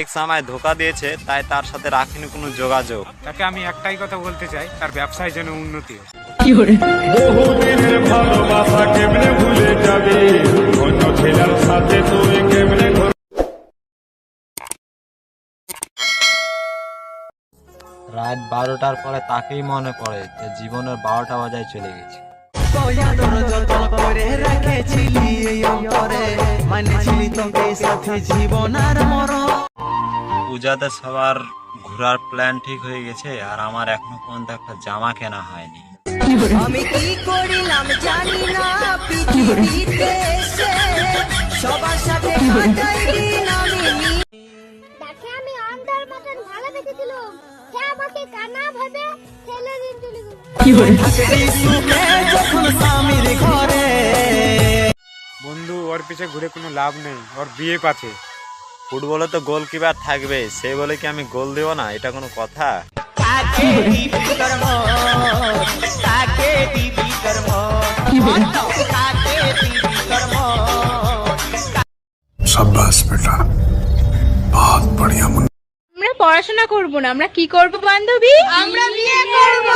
X আমায় ধোকা দিয়েছে তাই তার সাথে রাখিনি কোনো যোগাযোগ। তাকে আমি একটাই কথা বলতে চাই তার ব্যবসায় যেন উন্নতি হয় বহুদিনের ভালোবাসা কেমনে ভুলে যাবে? অন্য ছেলের সাথে তুই কেমনে রাত বারোটার পরে তাকেই মনে পড়ে যে জীবনের বারোটা বাজায় চলে গেছে। তোর যতন করে রেখেছিলি অন্তরে মানেছিলি তোকে সাথে জীবন আর মরণ। পূজাতে সবার ঘোরার প্ল্যান ঠিক হয়ে গেছে আর আমার এখনও পর্যন্ত একটা জামা কেনা হয়নি। আমি কি করিলাম জানি না পৃথিবীতে এসে সবার সাথে কাটাই দিন আমি তাকে আমি অন্ধের মতন সে আমাকে কানা ভেবে ফেলে দিন চলে গেল যখন স্বামীর ঘরে বন্ধু ওর পিছে ঘুরে কোনো লাভ নেই ওর বিয়ে পাচ্ছে ফুটবলে তো গোলকিপার থাকবে সেই বলে কি আমি গোল দেব না? এটা কোনো কথা? আমরা পড়াশোনা করব না আমরা কি করব বান্ধবী? আমরা বিয়ে করব।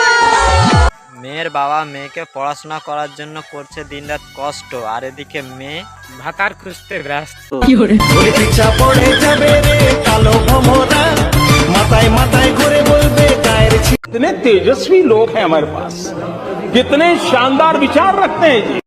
মেয়ের বাবা মেয়েকে পড়াশোনা করার জন্য করছে দিনরাত কষ্ট আর এদিকে মেয়ে ভাতার খুঁজতে ব্যস্ত ওরে পিছা পড়ে যাবে রে কালো ভমরা মাথায় মাথায় ঘুরে বলবে গায়ের ছি कितने तेजस्वी लोग हैं हमारे पास कितने शानदार विचार रखते हैं जी